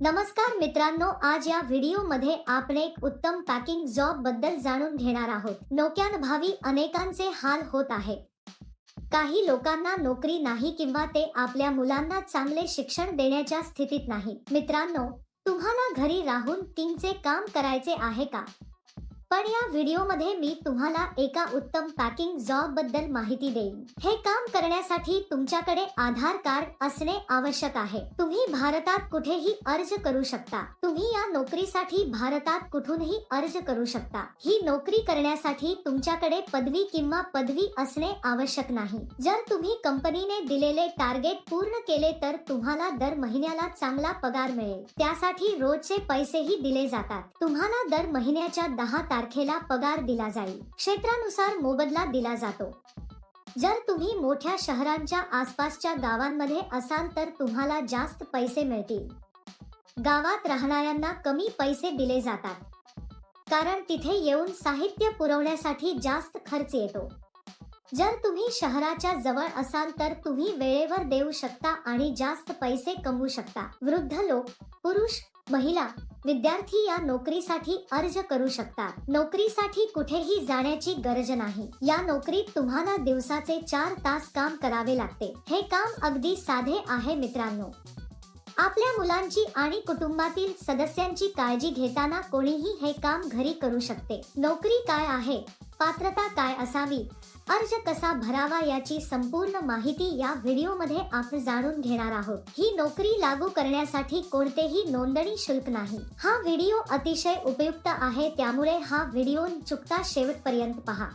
नमस्कार मित्रांनो आज या व्हिडिओमध्ये आपण एक उत्तम पॅकिंग जॉबबद्दल जाणून घेणार आहोत. नोक्यान अनेकांचे हाल होत आहे. काही लोकांना नोकरी नाही किंवा ते आपल्या मुलांना चांगले शिक्षण देण्याच्या स्थितीत नाही. मित्रांनो तुम्हाला घरी राहून तीनचे काम करायचे आहे का? पण या व्हिडिओमध्ये मी तुम्हाला एका उत्तम पॅकिंग जॉबबद्दल माहिती देईन. हे काम करण्यासाठी तुमच्याकडे आधार कार्ड असणे आवश्यक आहे. तुम्ही भारतात कुठेही अर्ज करू शकता. तुम्ही या नोकरीसाठी भारतात कुठूनही अर्ज करू शकता. ही नोकरी करण्यासाठी तुमच्याकडे पदवी किंवा पदवी असणे आवश्यक नाही. जर तुम्ही कंपनीने दिलेले टार्गेट पूर्ण केले तर तुम्हाला दर महिन्याला चांगला पगार मिळेल. त्यासाठी रोजचे पैसेही दिले जातात. तुम्हाला दर महिन्याच्या दहा तारखेला पगार दिला जाईल. क्षेत्रानुसार मोबदला दिला जातो. जर तुम्ही मोठ्या शहरांच्या आसपासच्या गावांमध्ये असाल तर तुम्हाला जास्त पैसे मिळतील. गावात राहणाऱ्यांना कमी पैसे दिले जातात. कारण तिथे येऊन साहित्य पुरवण्यासाठी जास्त खर्च येतो. जर तुम्ही शहराच्या जवळ असाल तर तुम्ही वेळेवर देऊ शकता आणि जास्त पैसे कमवू शकता. वृद्ध लोक पुरुष महिला विद्यार्थी या नोकरीसाठी अर्ज करू शकतात. नोकरीसाठी कुठेही जाण्याची गरज नाही. या नोकरीत तुम्हाला दिवसाचे चार तास काम करावे लागते. हे काम अगदी साधे आहे मित्रांनो. आपल्या मुलांची आणि कुटुंबातील सदस्यांची काळजी घेताना कोणीही हे काम घरी करू शकते. नोकरी काय आहे? पात्रता काय असावी? अर्ज कसा भरावा याची संपूर्ण माहिती या व्हिडिओमध्ये आपण जाणून घेणार आहोत. ही नोकरी लागू करण्यासाठी कोणतेही नोंदणी शुल्क नाही. हा व्हिडिओ अतिशय उपयुक्त आहे त्यामुळे हा व्हिडिओ चुकता शेवटपर्यंत पहा.